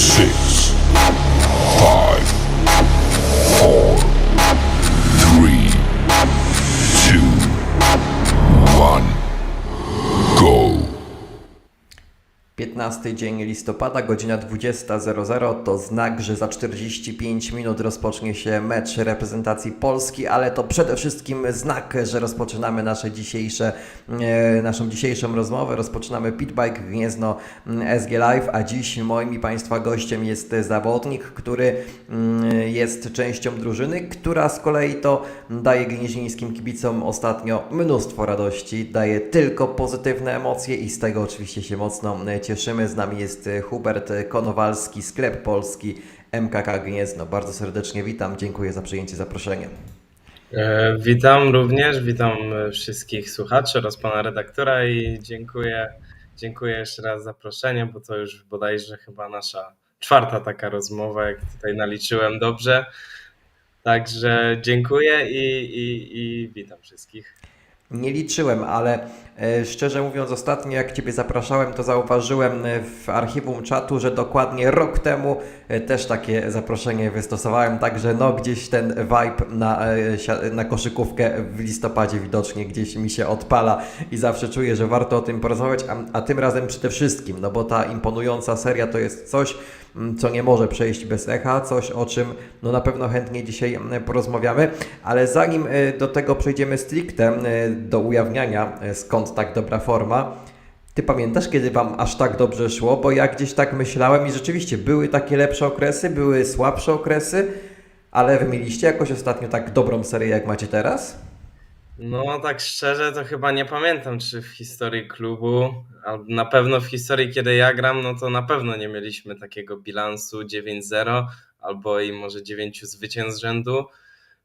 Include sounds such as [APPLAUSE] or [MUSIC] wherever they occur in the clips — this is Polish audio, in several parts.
sick. 15 dzień listopada, godzina 20.00 to znak, że za 45 minut rozpocznie się mecz reprezentacji Polski, ale to przede wszystkim znak, że rozpoczynamy nasze dzisiejsze, e, naszą dzisiejszą rozmowę. Rozpoczynamy Pitbike Gniezno mm, SG Live, a dziś moim i Państwa gościem jest zawodnik, który mm, jest częścią drużyny, która z kolei to daje gnieźnieńskim kibicom ostatnio mnóstwo radości, daje tylko pozytywne emocje i z tego oczywiście się mocno e, Z nami jest e, Hubert Konowalski, Sklep Polski, MKK Gniezno. Bardzo serdecznie witam, dziękuję za przyjęcie zaproszenia. E, Witam również, witam e, wszystkich słuchaczy oraz pana redaktora i dziękuję, dziękuję jeszcze raz za zaproszenie, bo to już bodajże chyba nasza czwarta taka rozmowa, jak tutaj naliczyłem dobrze. Także dziękuję i, i, i witam wszystkich. Nie liczyłem, ale e, szczerze mówiąc, ostatnio jak Ciebie zapraszałem, to zauważyłem e, w archiwum czatu, że dokładnie rok temu e, też takie zaproszenie wystosowałem, także no gdzieś ten vibe na, na koszykówkę w listopadzie widocznie gdzieś mi się odpala i zawsze czuję, że warto o tym porozmawiać, a, a tym razem przede wszystkim, no bo ta imponująca seria to jest coś, co nie może przejść bez echa, coś o czym no na pewno chętnie dzisiaj m, porozmawiamy, ale zanim e, do tego przejdziemy stricte, e, do ujawniania e, skąd tak dobra forma, ty pamiętasz, kiedy wam aż tak dobrze szło? Bo ja gdzieś tak myślałem i rzeczywiście były takie lepsze okresy, były słabsze okresy, ale wy mieliście jakoś ostatnio tak dobrą serię, jak macie teraz? No tak szczerze to chyba nie pamiętam, czy w historii klubu, albo na pewno w historii, kiedy ja gram, no to na pewno nie mieliśmy takiego bilansu 9-0 albo i może 9 zwycięstw z rzędu.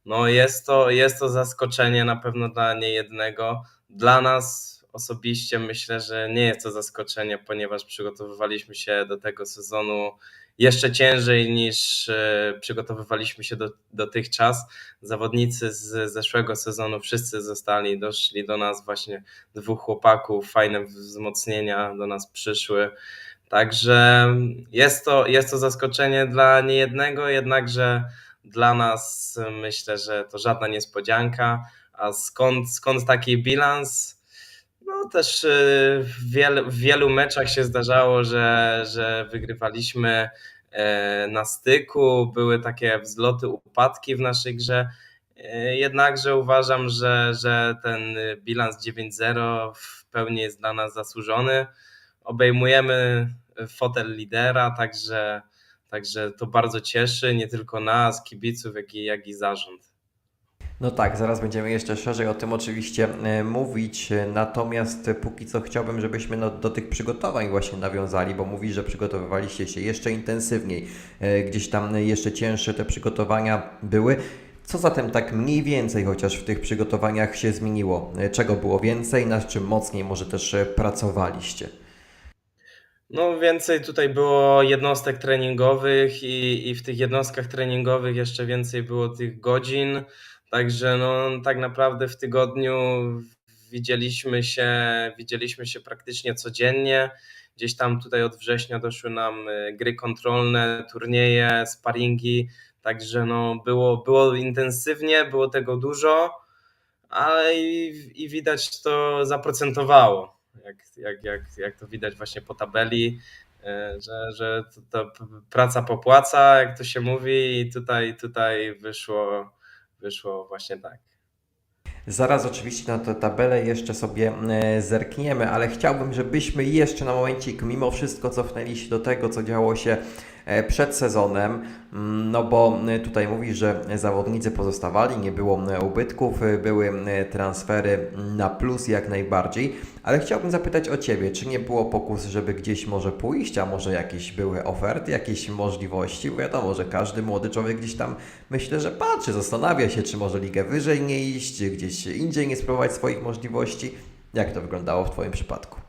No jest to, jest to zaskoczenie na pewno dla niejednego. Dla nas osobiście myślę, że nie jest to zaskoczenie, ponieważ przygotowywaliśmy się do tego sezonu jeszcze ciężej niż e, przygotowywaliśmy się do, dotychczas. Zawodnicy z zeszłego sezonu wszyscy zostali, doszli do nas właśnie dwóch chłopaków, fajne wzmocnienia do nas przyszły. Także jest to, jest to zaskoczenie dla niejednego, jednakże dla nas myślę, że to żadna niespodzianka. A skąd, skąd taki bilans? No też y, w wielu, w wielu meczach się zdarzało, że, że wygrywaliśmy e, na styku, były takie wzloty, upadki w naszej grze. E, Jednakże uważam, że, że ten bilans 9-0 w pełni jest dla nas zasłużony. Obejmujemy fotel lidera, także, także to bardzo cieszy nie tylko nas, kibiców, jak i, jak i zarząd. No tak, zaraz będziemy jeszcze szerzej o tym oczywiście e, mówić, natomiast póki co chciałbym, żebyśmy no, do tych przygotowań właśnie nawiązali, bo mówi, że przygotowywaliście się jeszcze intensywniej, e, gdzieś tam jeszcze cięższe te przygotowania były. Co zatem tak mniej więcej chociaż w tych przygotowaniach się zmieniło? E, Czego było więcej, nad czym mocniej może też pracowaliście? No, więcej tutaj było jednostek treningowych i, i w tych jednostkach treningowych jeszcze więcej było tych godzin. Także no, tak naprawdę w tygodniu widzieliśmy się, widzieliśmy się praktycznie codziennie. Gdzieś tam tutaj od września doszły nam y, gry kontrolne, turnieje, sparingi. Także no, było, było intensywnie, było tego dużo, ale i, i widać to zaprocentowało jak, jak, jak, jak to widać właśnie po tabeli, e, że, że to, to praca popłaca, jak to się mówi, i tutaj, tutaj wyszło, wyszło właśnie tak. Zaraz oczywiście na tę tabelę jeszcze sobie e, zerkniemy, ale chciałbym, żebyśmy jeszcze na momencik mimo wszystko cofnęli się do tego, co działo się przed sezonem, Mm, no bo e, tutaj mówi, że zawodnicy pozostawali, nie było e, ubytków, e, były e, transfery na plus jak najbardziej, ale chciałbym zapytać o Ciebie, czy nie było pokus, żeby gdzieś może pójść, a może jakieś były oferty, jakieś możliwości, bo wiadomo, że każdy młody człowiek gdzieś tam myślę, że patrzy, zastanawia się, czy może ligę wyżej nie iść, gdzieś indziej nie spróbować swoich możliwości. Jak to wyglądało w Twoim przypadku?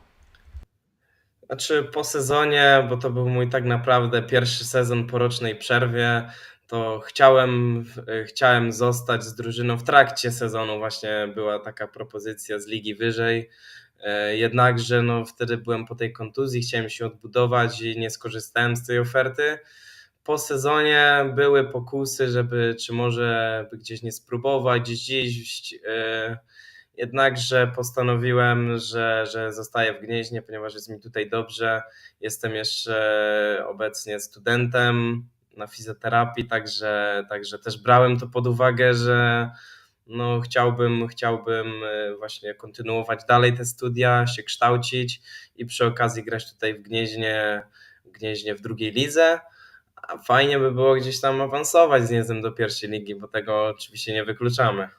Znaczy po sezonie, bo to był mój tak naprawdę pierwszy sezon po rocznej przerwie, to chciałem, chciałem zostać z drużyną w trakcie sezonu. Właśnie była taka propozycja z ligi wyżej. E, Jednakże no, wtedy byłem po tej kontuzji, chciałem się odbudować i nie skorzystałem z tej oferty. Po sezonie były pokusy, żeby czy może gdzieś nie spróbować, gdzieś iść. e, Jednakże postanowiłem, że, że zostaję w Gnieźnie, ponieważ jest mi tutaj dobrze. Jestem jeszcze obecnie studentem na fizjoterapii, także, także też brałem to pod uwagę, że no chciałbym, chciałbym e, właśnie kontynuować dalej te studia, się kształcić i przy okazji grać tutaj w Gnieźnie, w Gnieźnie w drugiej lidze. A fajnie by było gdzieś tam awansować z Gniezdem do pierwszej ligi, bo tego oczywiście nie wykluczamy.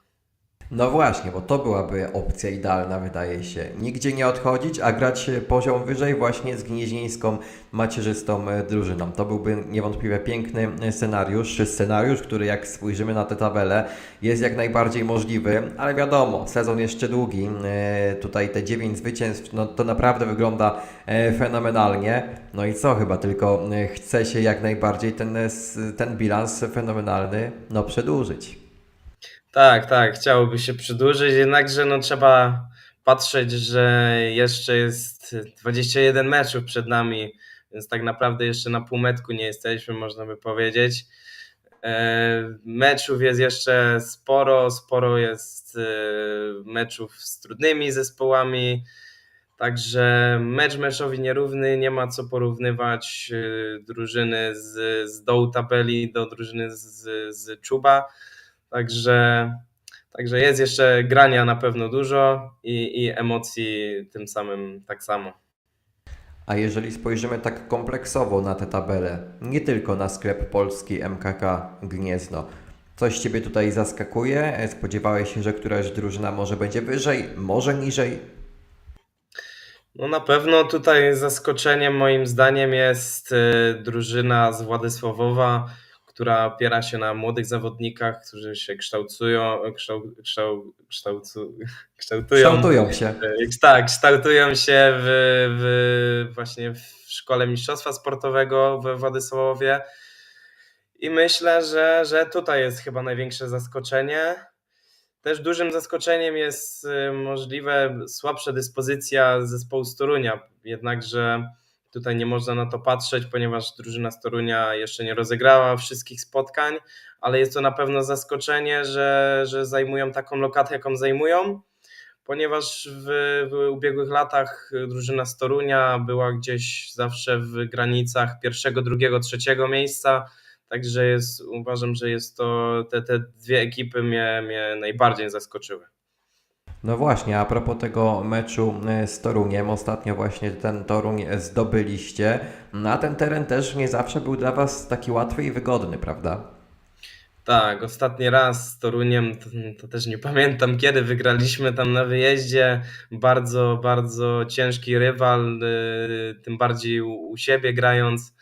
No właśnie, bo to byłaby opcja idealna, wydaje się. Nigdzie nie odchodzić, a grać poziom wyżej właśnie z gnieźnieńską, macierzystą e, drużyną. To byłby niewątpliwie piękny e, scenariusz. Scenariusz, który jak spojrzymy na tę tabelę, jest jak najbardziej możliwy, ale wiadomo, sezon jeszcze długi. E, Tutaj te 9 zwycięstw, no to naprawdę wygląda fenomenalnie. No i co, chyba tylko chce się jak najbardziej ten, ten bilans fenomenalny no przedłużyć. Tak, tak, chciałoby się przedłużyć, jednakże no trzeba patrzeć, że jeszcze jest 21 meczów przed nami, więc tak naprawdę jeszcze na półmetku nie jesteśmy, można by powiedzieć. E, Meczów jest jeszcze sporo, sporo jest e, meczów z trudnymi zespołami, także mecz meczowi nierówny, nie ma co porównywać e, drużyny z, z dołu tabeli do drużyny z, z czuba. Także, także jest jeszcze grania na pewno dużo i, i emocji tym samym tak samo. A jeżeli spojrzymy tak kompleksowo na tę tabelę, nie tylko na sklep polski MKK Gniezno, coś Ciebie tutaj zaskakuje? Spodziewałeś się, że któraś drużyna może będzie wyżej, może niżej? No na pewno tutaj zaskoczeniem moim zdaniem jest y, drużyna z Władysławowa, która opiera się na młodych zawodnikach, którzy się kształtują, kształ, kształ, kształcu, [LAUGHS] kształtują Kształtują się. Tak, kształtują się w, w, właśnie w szkole mistrzostwa sportowego we Władysławowie i myślę, że, że tutaj jest chyba największe zaskoczenie. Też dużym zaskoczeniem jest y, możliwe słabsza dyspozycja zespołu z Torunia, jednakże tutaj nie można na to patrzeć, ponieważ drużyna z Torunia jeszcze nie rozegrała wszystkich spotkań, ale jest to na pewno zaskoczenie, że, że zajmują taką lokatę, jaką zajmują ponieważ w, w ubiegłych latach drużyna z Torunia była gdzieś zawsze w granicach pierwszego, drugiego, trzeciego miejsca. Także jest, uważam, że jest to te, te dwie ekipy mnie, mnie najbardziej zaskoczyły. No właśnie, a propos tego meczu e, z Toruniem, ostatnio właśnie ten Toruń zdobyliście, no a ten teren też nie zawsze był dla Was taki łatwy i wygodny, prawda? Tak, ostatni raz z Toruniem, to, to też nie pamiętam kiedy wygraliśmy tam na wyjeździe. Bardzo, bardzo ciężki rywal, y, tym bardziej u, u siebie grając.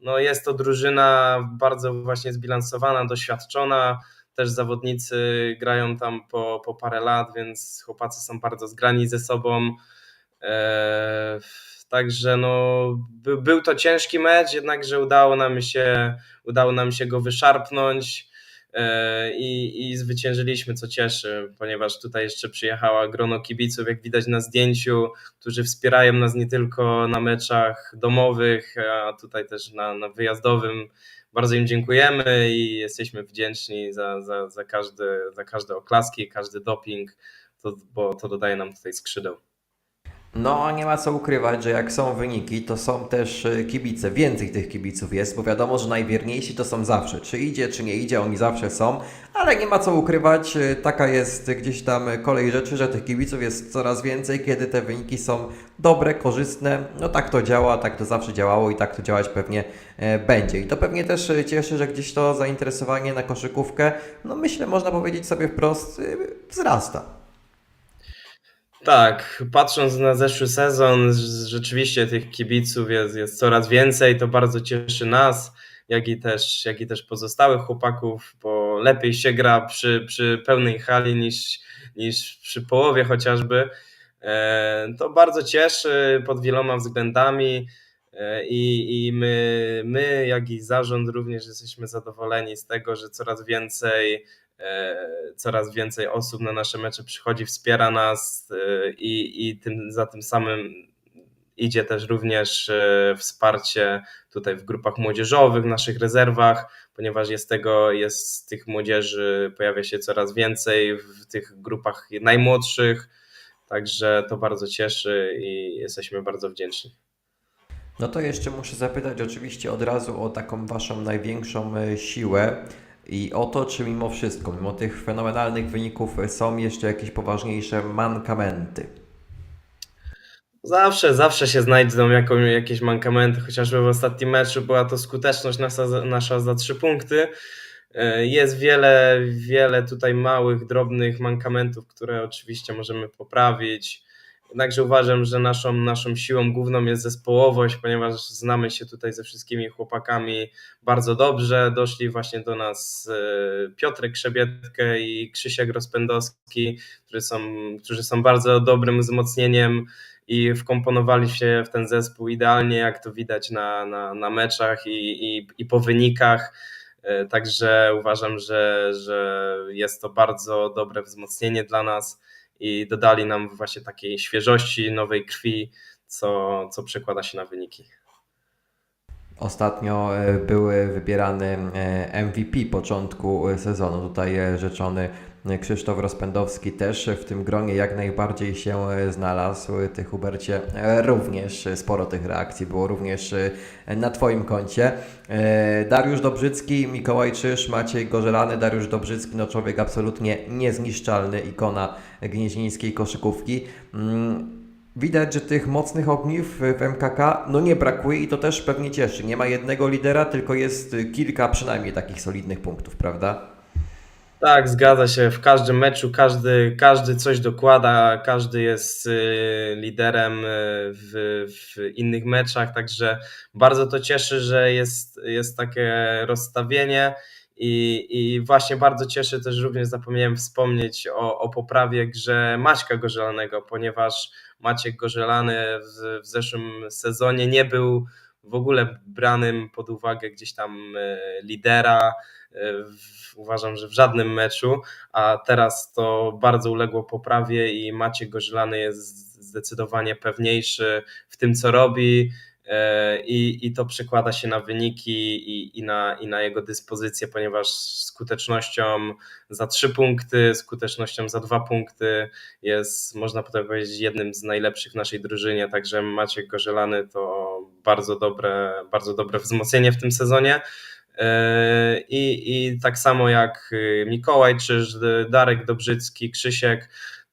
No jest to drużyna bardzo właśnie zbilansowana, doświadczona. Też zawodnicy grają tam po, po parę lat, więc chłopacy są bardzo zgrani ze sobą. Eee, Także no, by, był to ciężki mecz, jednakże udało nam się, udało nam się go wyszarpnąć e, i, i zwyciężyliśmy, co cieszy, ponieważ tutaj jeszcze przyjechała grono kibiców, jak widać na zdjęciu, którzy wspierają nas nie tylko na meczach domowych, a tutaj też na, na wyjazdowym. Bardzo im dziękujemy i jesteśmy wdzięczni za, za, za, każde, za każde oklaski, każdy doping, to, bo to dodaje nam tutaj skrzydeł. No, nie ma co ukrywać, że jak są wyniki, to są też e, kibice. Więcej tych kibiców jest, bo wiadomo, że najwierniejsi to są zawsze. Czy idzie, czy nie idzie, oni zawsze są, ale nie ma co ukrywać, e, taka jest gdzieś tam kolej rzeczy, że tych kibiców jest coraz więcej, kiedy te wyniki są dobre, korzystne. No tak to działa, tak to zawsze działało i tak to działać pewnie e, będzie. I to pewnie też cieszy, że gdzieś to zainteresowanie na koszykówkę, no myślę, można powiedzieć sobie wprost, wzrasta. Tak, patrząc na zeszły sezon, rz- rzeczywiście tych kibiców jest, jest coraz więcej, to bardzo cieszy nas, jak i też, jak i też pozostałych chłopaków, bo lepiej się gra przy, przy pełnej hali niż, niż przy połowie chociażby. E, To bardzo cieszy pod wieloma względami e, i, i my, my, jak i zarząd również jesteśmy zadowoleni z tego, że coraz więcej coraz więcej osób na nasze mecze przychodzi, wspiera nas e, i, i tym, za tym samym idzie też również e, wsparcie tutaj w grupach młodzieżowych, w naszych rezerwach, ponieważ jest tego, jest tych młodzieży, pojawia się coraz więcej w tych grupach najmłodszych, także to bardzo cieszy i jesteśmy bardzo wdzięczni. No to jeszcze muszę zapytać oczywiście od razu o taką waszą największą e, siłę i o to, czy mimo wszystko, mimo tych fenomenalnych wyników są jeszcze jakieś poważniejsze mankamenty. Zawsze, zawsze się znajdą jako, jakieś mankamenty, chociażby w ostatnim meczu była to skuteczność nasza, nasza za trzy punkty. E, Jest wiele, wiele tutaj małych, drobnych mankamentów, które oczywiście możemy poprawić. Jednakże uważam, że naszą, naszą siłą główną jest zespołowość, ponieważ znamy się tutaj ze wszystkimi chłopakami bardzo dobrze. Doszli właśnie do nas e, Piotrek Krzebietkę i Krzysiek Rozpędowski, którzy są, którzy są bardzo dobrym wzmocnieniem i wkomponowali się w ten zespół idealnie, jak to widać na, na, na meczach i, i, i po wynikach. E, Także uważam, że, że jest to bardzo dobre wzmocnienie dla nas i dodali nam właśnie takiej świeżości, nowej krwi, co, co przekłada się na wyniki. Ostatnio e, były wybierany e, MVP początku e, sezonu. Tutaj rzeczony Krzysztof Rozpędowski też w tym gronie jak najbardziej się e, znalazł. Ty, Hubercie, e, również sporo tych reakcji było również e, na Twoim koncie. Dariusz Dobrzycki, Mikołaj Czyż, Maciej Gorzelany. Dariusz Dobrzycki, no człowiek absolutnie niezniszczalny, ikona gnieźnieńskiej koszykówki. Mm, Widać, że tych mocnych ogniw w MKK no nie brakuje i to też pewnie cieszy. Nie ma jednego lidera, tylko jest kilka przynajmniej takich solidnych punktów, prawda? Tak, zgadza się. W każdym meczu każdy, każdy coś dokłada, każdy jest y, liderem y, w, w innych meczach, także bardzo to cieszy, że jest, jest takie rozstawienie. I, I właśnie bardzo cieszy też również zapomniałem wspomnieć o, o poprawie grze Maćka Gorzelanego, ponieważ Maciek Gorzelany w, w zeszłym sezonie nie był w ogóle branym pod uwagę gdzieś tam e, lidera. e, Uważam, że w żadnym meczu, a teraz to bardzo uległo poprawie i Maciek Gorzelany jest zdecydowanie pewniejszy w tym, co robi. e, I, I to przekłada się na wyniki i, i, na, i na jego dyspozycję, ponieważ skutecznością za trzy punkty, skutecznością za dwa punkty jest, można powiedzieć, jednym z najlepszych w naszej drużynie. Także Maciek Gorzelany to bardzo dobre, bardzo dobre wzmocnienie w tym sezonie. Yy, I, I tak samo jak yy, Mikołaj, czy Darek Dobrzycki, Krzysiek,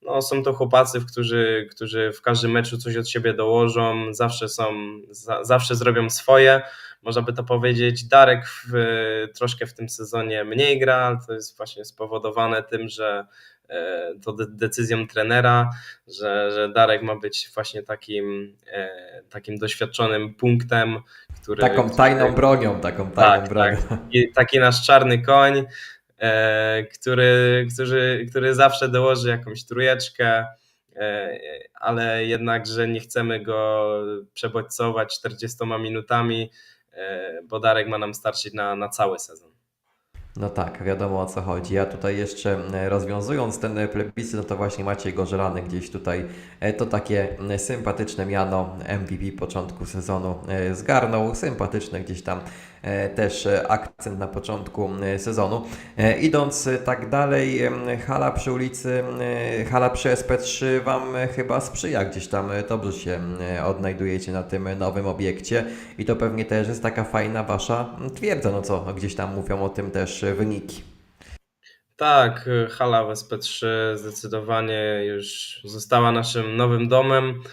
no są to chłopacy, którzy, którzy w każdym meczu coś od siebie dołożą, zawsze są, za, zawsze zrobią swoje. Można by to powiedzieć. Darek w, troszkę w tym sezonie mniej gra, to jest właśnie spowodowane tym, że e, to de- decyzją trenera, że, że Darek ma być właśnie takim, e, takim doświadczonym punktem, który. Taką tajną bronią, taką tajną Tak, bronią. taki, taki nasz czarny koń, e, który, który, który zawsze dołoży jakąś trójeczkę, e, ale jednakże nie chcemy go przebodźcować 40 minutami, e, bo Darek ma nam starczyć na, na cały sezon. No tak, wiadomo o co chodzi. Ja tutaj jeszcze e, rozwiązując ten e, plebiscyt, no to właśnie Maciej Gorzelany gdzieś tutaj e, to takie sympatyczne miano MVP początku sezonu zgarnął. Sympatyczne gdzieś tam też akcent na początku sezonu. Idąc tak dalej, hala przy ulicy, hala przy SP3 Wam chyba sprzyja gdzieś tam, dobrze się odnajdujecie na tym nowym obiekcie i to pewnie też jest taka fajna Wasza twierdza, no co gdzieś tam mówią o tym też wyniki. Tak, hala w SP3 zdecydowanie już została naszym nowym domem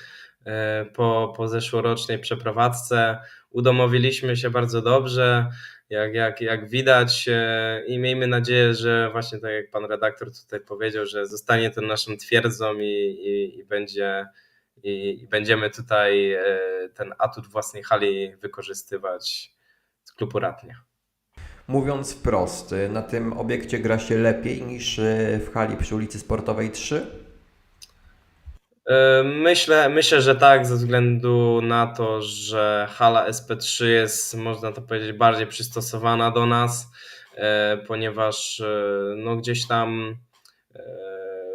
e, po, po zeszłorocznej przeprowadzce. Udomowiliśmy się bardzo dobrze, jak, jak, jak widać e, i miejmy nadzieję, że właśnie tak jak pan redaktor tutaj powiedział, że zostanie to naszą twierdzą i, i, i będzie i, i będziemy tutaj e, ten atut własnej hali wykorzystywać Ratnia. Mówiąc wprost, na tym obiekcie gra się lepiej niż y, w hali przy ulicy Sportowej 3? E, Myślę, myślę, że tak, ze względu na to, że hala SP3 jest, można to powiedzieć, bardziej przystosowana do nas. e, ponieważ e, no gdzieś tam e,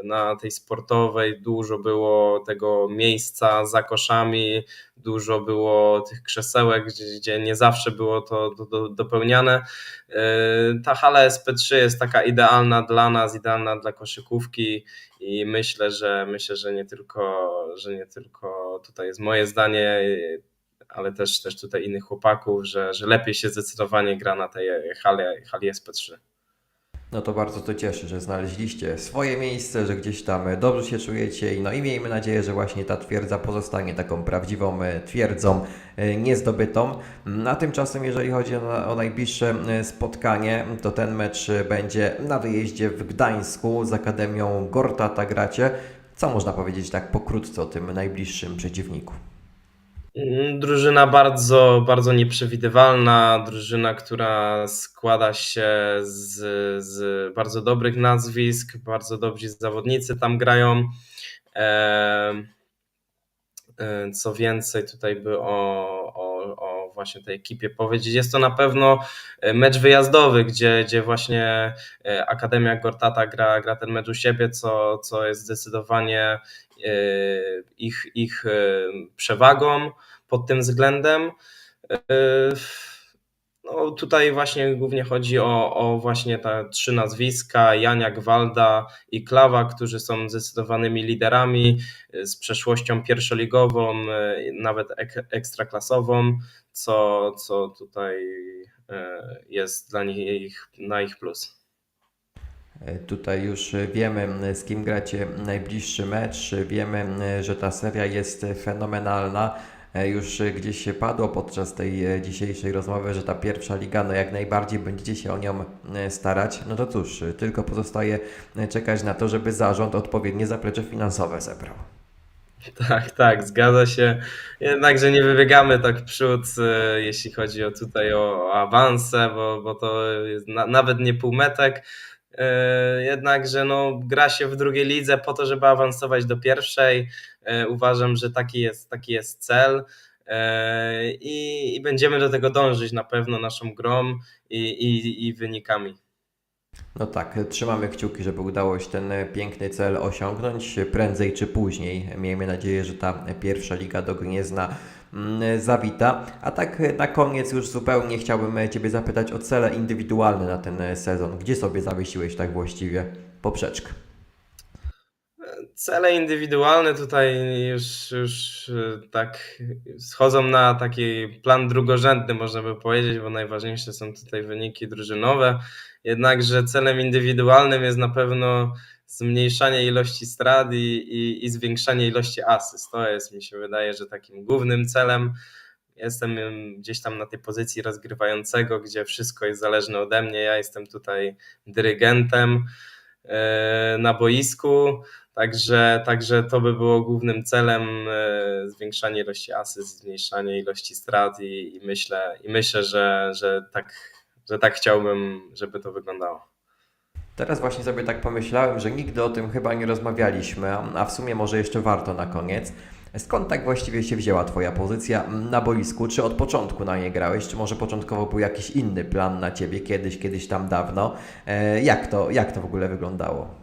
na tej sportowej dużo było tego miejsca za koszami, dużo było tych krzesełek, gdzie, nie zawsze było to do, do, dopełniane. E, Ta hala SP3 jest taka idealna dla nas, idealna dla koszykówki i myślę, że myślę, że nie tylko, że nie tylko tutaj jest moje zdanie, ale też, też tutaj innych chłopaków, że, że lepiej się zdecydowanie gra na tej hali, hali SP3. No to bardzo to cieszy, że znaleźliście swoje miejsce, że gdzieś tam dobrze się czujecie no i miejmy nadzieję, że właśnie ta twierdza pozostanie taką prawdziwą e, twierdzą e, niezdobytą. Mm, A tymczasem jeżeli chodzi o, najbliższe e, spotkanie, to ten mecz będzie na wyjeździe w Gdańsku z Akademią Gortata gracie. Co można powiedzieć tak pokrótce o tym najbliższym przeciwniku? Mm, Drużyna bardzo, bardzo nieprzewidywalna, drużyna, która składa się z, z bardzo dobrych nazwisk, bardzo dobrzy zawodnicy tam grają. Co więcej, tutaj by o, o, o właśnie tej ekipie powiedzieć. Jest to na pewno e, mecz wyjazdowy, gdzie, gdzie właśnie e, Akademia Gortata gra, gra ten mecz u siebie, co, co jest zdecydowanie ich, ich e, przewagą pod tym względem. E, No, tutaj właśnie głównie chodzi o, o właśnie te trzy nazwiska, Jania, Gwalda i Klawa, którzy są zdecydowanymi liderami e, z przeszłością pierwszoligową, e, nawet ek, ekstraklasową, co, co tutaj e, jest dla nich na ich plus. E, Tutaj już e, wiemy, m, z kim gracie najbliższy mecz. e, Wiemy, m, że ta seria jest e, fenomenalna. E, Już e, gdzieś się padło podczas tej e, dzisiejszej rozmowy, że ta pierwsza liga, no jak najbardziej będziecie się o nią e, starać. No to cóż, e, tylko pozostaje e, czekać na to, żeby zarząd odpowiednie zaplecze finansowe zebrał. [LAUGHS] Tak, tak, zgadza się. Jednakże nie wybiegamy tak w przód, e, jeśli chodzi o tutaj o awanse, bo, bo to jest na, nawet nie półmetek. E, Jednakże no, gra się w drugiej lidze po to, żeby awansować do pierwszej. E, Uważam, że taki jest, taki jest cel. E, I, I będziemy do tego dążyć na pewno naszą grą i, i, i wynikami. No tak, trzymamy kciuki, żeby udało się ten piękny cel osiągnąć prędzej czy później. Miejmy nadzieję, że ta pierwsza liga do Gniezna mm, zawita. A tak e, na koniec już zupełnie chciałbym e, Ciebie zapytać o cele indywidualne na ten e, sezon. Gdzie sobie zawiesiłeś tak właściwie poprzeczkę? Cele indywidualne tutaj już, już tak schodzą na taki plan drugorzędny, można by powiedzieć, bo najważniejsze są tutaj wyniki drużynowe. Jednakże celem indywidualnym jest na pewno zmniejszanie ilości strat i, i, i zwiększanie ilości asyst. To jest, mi się wydaje, że takim głównym celem. Jestem em, gdzieś tam na tej pozycji rozgrywającego, gdzie wszystko jest zależne ode mnie. Ja jestem tutaj dyrygentem e, na boisku. Także, także to by było głównym celem e, zwiększanie ilości asyst, zmniejszanie ilości strat i, i myślę, i myślę że, że, tak, że tak chciałbym, żeby to wyglądało. Teraz właśnie sobie tak pomyślałem, że nigdy o tym chyba nie rozmawialiśmy, a w sumie może jeszcze warto na koniec. Skąd tak właściwie się wzięła Twoja pozycja na boisku? Czy od początku na nie grałeś? Czy może początkowo był jakiś inny plan na Ciebie kiedyś, kiedyś tam dawno? E, jak, to, jak to w ogóle wyglądało?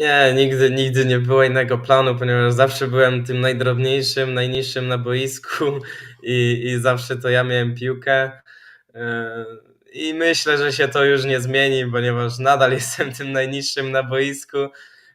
Nie, nigdy, nigdy nie było innego planu, ponieważ zawsze byłem tym najdrobniejszym, najniższym na boisku i, i zawsze to ja miałem piłkę. E, I myślę, że się to już nie zmieni, ponieważ nadal [LAUGHS] jestem tym najniższym na boisku.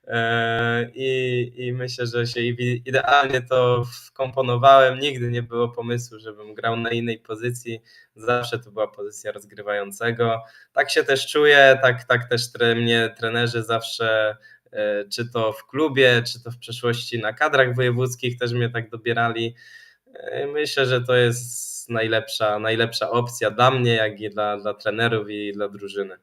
E, I, I myślę, że się idealnie to wkomponowałem. Nigdy nie było pomysłu, żebym grał na innej pozycji. Zawsze to była pozycja rozgrywającego. Tak się też czuję, tak, tak też tre, mnie trenerzy zawsze e, czy to w klubie, czy to w przeszłości na kadrach wojewódzkich też mnie tak dobierali. E, Myślę, że to jest najlepsza, najlepsza opcja dla mnie, jak i dla, dla trenerów i dla drużyny.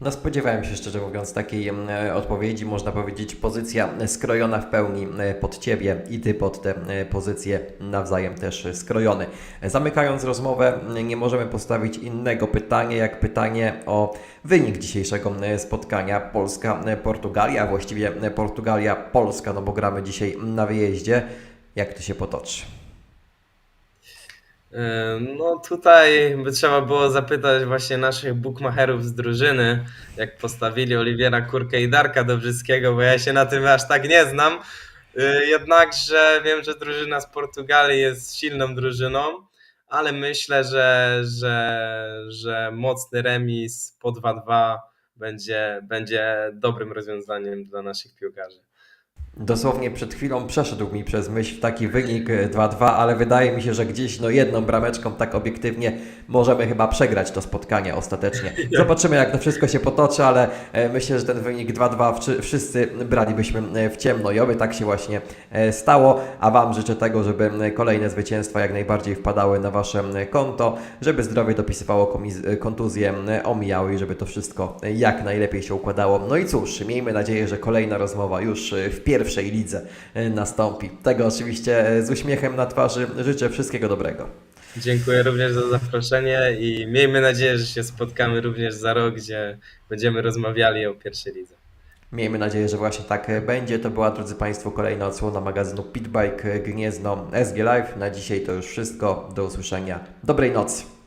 No spodziewałem się szczerze mówiąc takiej e, odpowiedzi, można powiedzieć pozycja e, skrojona w pełni e, pod Ciebie i Ty pod tę e, pozycję nawzajem też e, skrojony. E, Zamykając rozmowę, m, nie możemy postawić innego pytania, jak pytanie o wynik dzisiejszego e, spotkania Polska-Portugalia, właściwie e, Portugalia-Polska, no bo gramy dzisiaj na wyjeździe. Jak to się potoczy? E, No tutaj by trzeba było zapytać właśnie naszych bookmacherów z drużyny, jak postawili Oliwiera Kurkę i Darka Dobrzyckiego, bo ja się na tym aż tak nie znam. E, Jednakże wiem, że drużyna z Portugalii jest silną drużyną, ale myślę, że, że, że mocny remis po 2-2 będzie, będzie dobrym rozwiązaniem dla naszych piłkarzy. Dosłownie przed chwilą przeszedł mi przez myśl taki wynik e, 2-2, ale wydaje mi się, że gdzieś no jedną brameczką tak obiektywnie możemy chyba przegrać to spotkanie ostatecznie. [LAUGHS] Zobaczymy jak to wszystko się potoczy, ale e, myślę, że ten wynik 2-2 wszy- wszyscy bralibyśmy e, w ciemno i oby tak się właśnie e, stało, a Wam życzę tego, żeby e, kolejne zwycięstwa jak najbardziej wpadały na Wasze e, konto, żeby zdrowie dopisywało e, e, omijały i żeby to wszystko e, jak najlepiej się układało. No i cóż, miejmy nadzieję, że kolejna rozmowa już e, w pierwszej lidze e, nastąpi. Tego oczywiście e, z uśmiechem na twarzy życzę wszystkiego dobrego. Dziękuję również za zaproszenie i miejmy nadzieję, że się spotkamy również za rok, gdzie będziemy rozmawiali o pierwszej lidze. Miejmy nadzieję, że właśnie tak e, będzie. To była, drodzy Państwo, kolejna odsłona magazynu Pitbike Gniezno SG Live. Na dzisiaj to już wszystko. Do usłyszenia. Dobrej nocy.